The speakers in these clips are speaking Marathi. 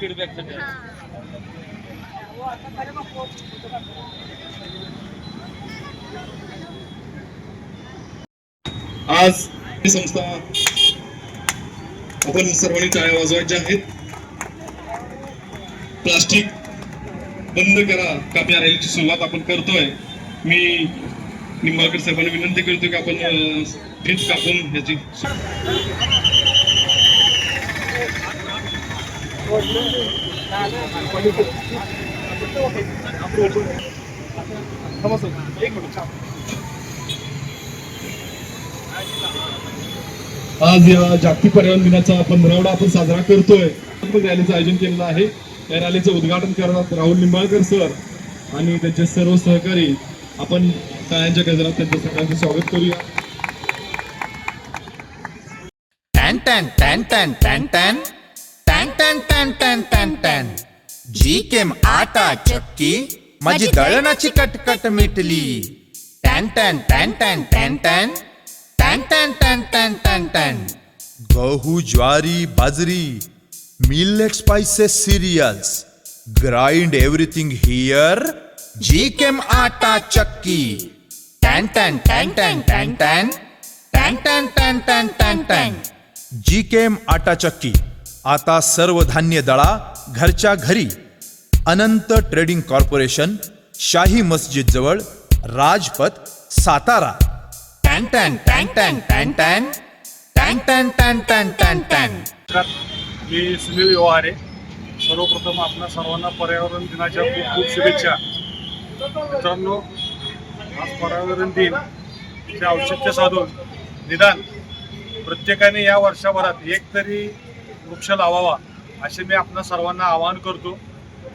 फीडबॅक आज ही संस्था आपण सर्वांनी टाळ्या वाजवायच्या आहेत. प्लास्टिक बंद करा कापण्या रॅलीची सुरुवात आपण करतोय. मी निंबाळकर साहेबांना विनंती करतो की आपण फीत कापून ह्याची आज या जागतिक पर्यावरण दिनाचा पंधरावडा आपण साजरा करतोय. रॅलीचं आयोजन केलेलं आहे. या रॅलीचं उद्घाटन करतात राहुल निंबाळकर सर आणि त्यांचे सर्व सहकारी. आपण टाळ्यांच्या गजरात त्यांचं सगळ्यांचं स्वागत करूया. टॅन टॅन टॅन टॅन टॅन टॅन. टॅन टॅन टॅन टॅन टॅन जी केम आटा चक्की माझी दळणाची कटकट मिटली टॅन टॅन टॅन टॅन टॅन टॅन टॅन टॅन टॅन टॅन टॅन टॅन गहू ज्वारी बाजरी millet spices cereals grind everything here जी केम आटा चक्की टॅन टॅन टॅन टॅन टॅन टॅन टॅन टॅन टॅन टॅन टॅन टॅन जी केम आटा चक्की आता सर्व धान्य दळा घरच्या घरी. अनंत ट्रेडिंग कॉर्पोरेशन शाही मस्जिद जवळ राजपथ सातारा. टॅन टॅन टॅन टॅन टॅन टॅन. टॅन टॅन टॅन टॅन टॅन टॅन. मी सुनील व्यवहारे. सर्वप्रथम आपल्या सर्वांना पर्यावरण दिनाच्या खूप खूप शुभेच्छा. मित्रांनो आज पर्यावरण दिन चे औचित्य साधून निदान प्रत्येकाने या वर्षभरात एक तरी वृक्ष लावावा असे मी आपणा सर्वांना आवाहन करतो.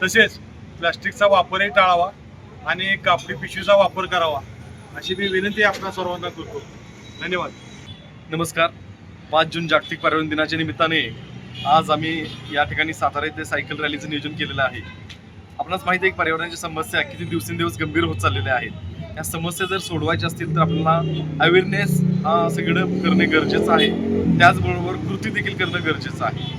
तसेच प्लास्टिकचा वापरही टाळावा आणि कापडी पिशवीचा वापर करावा अशी मी विनंती आपणा सर्वांना करतो. धन्यवाद. नमस्कार. पाच जून जागतिक पर्यावरण दिनाच्या निमित्ताने आज आम्ही या ठिकाणी सातारा येथे सायकल रॅलीचं नियोजन केलेलं आहे. आपणास माहिती आहे की पर्यावरणाच्या समस्या किती दिवसेंदिवस गंभीर होत चाललेल्या आहेत या समस्या जर सोडवायच्या असतील तर आपल्याला अवेअरनेस सगळं करणे गरजेचं आहे. त्याचबरोबर कृती देखील करणं गरजेचं आहे.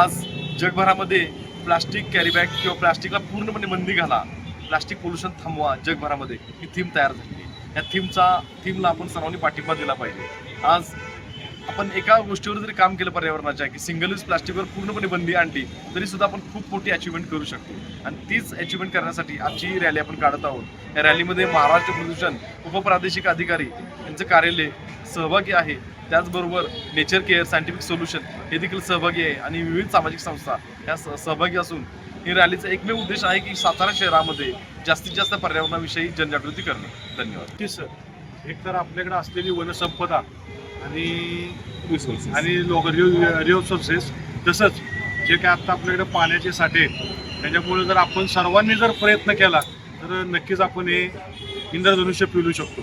आज जगभरामध्ये प्लास्टिक कॅरीबॅग किंवा प्लास्टिकला पूर्णपणे बंदी घाला. प्लास्टिक पोल्युशन थांबवा. जगभरामध्ये ही थीम तयार झाली. या थीमचा थीमला आपण सर्वांनी पाठिंबा दिला पाहिजे. आज आपण एका गोष्टीवर जरी काम केलं पर्यावरणाच्या की सिंगल यूज प्लास्टिकवर पूर्णपणे बंदी आणली तरी सुद्धा आपण खूप मोठी अचिव्हमेंट करू शकतो. आणि तीच अचिव्हमेंट करण्यासाठी आजची रॅली आपण काढत आहोत. या रॅलीमध्ये महाराष्ट्र प्रदूषण उपप्रादेशिक अधिकारी यांचं कार्यालय सहभागी आहे. त्याचबरोबर नेचर केअर सायंटिफिक सोल्युशन हे देखील सहभागी आहे. आणि विविध सामाजिक संस्था ह्या सहभागी असून ही रॅलीचा एकमेव उद्देश आहे की सातारा शहरामध्ये जास्तीत जास्त पर्यावरणाविषयी जनजागृती करणं. धन्यवाद. नक्कीच सर एक तर आपल्याकडे असलेली वनसंपदा आणि आणि लोक रिसोर्सेस तसंच जे काय आता आपल्याकडे पाण्याचे साठे आहेत त्याच्यामुळे जर आपण सर्वांनी जर प्रयत्न केला तर नक्कीच आपण हे इंद्रधनुष्य पिलू शकतो.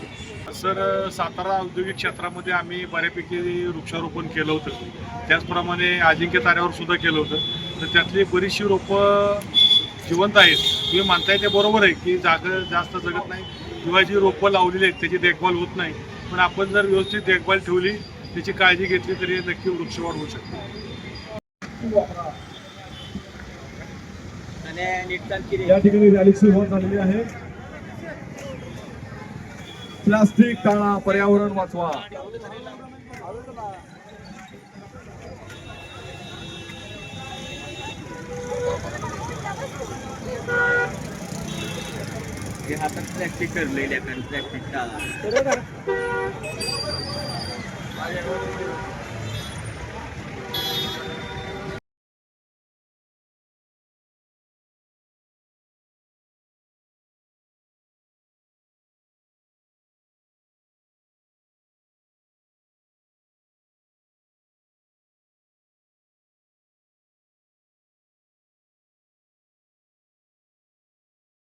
सर सातारा औद्योगिक क्षेत्रामध्ये आम्ही बऱ्यापैकी वृक्षारोपण केलं होतं. त्याचप्रमाणे अजिंक्य ताऱ्यावर सुद्धा केलं होतं. तर त्यातली बरीचशी रोपं जिवंत आहेत. तुम्ही म्हणताय ते बरोबर आहे की जाग जास्त जगत नाही किंवा जी रोपं लावलेली आहेत त्याची देखभाल होत नाही. पण आपण जर व्यवस्थित देखभाल ठेवली त्याची काळजी घेतली तरी नक्की वृक्षवाढ होऊ शकते. या ठिकाणी रॅली सुरुवात झालेली आहे. प्लास्टिक टाळा पर्यावरण वाचवा. हे आता प्रॅक्टिस करलेली आहे प्रॅक्टिस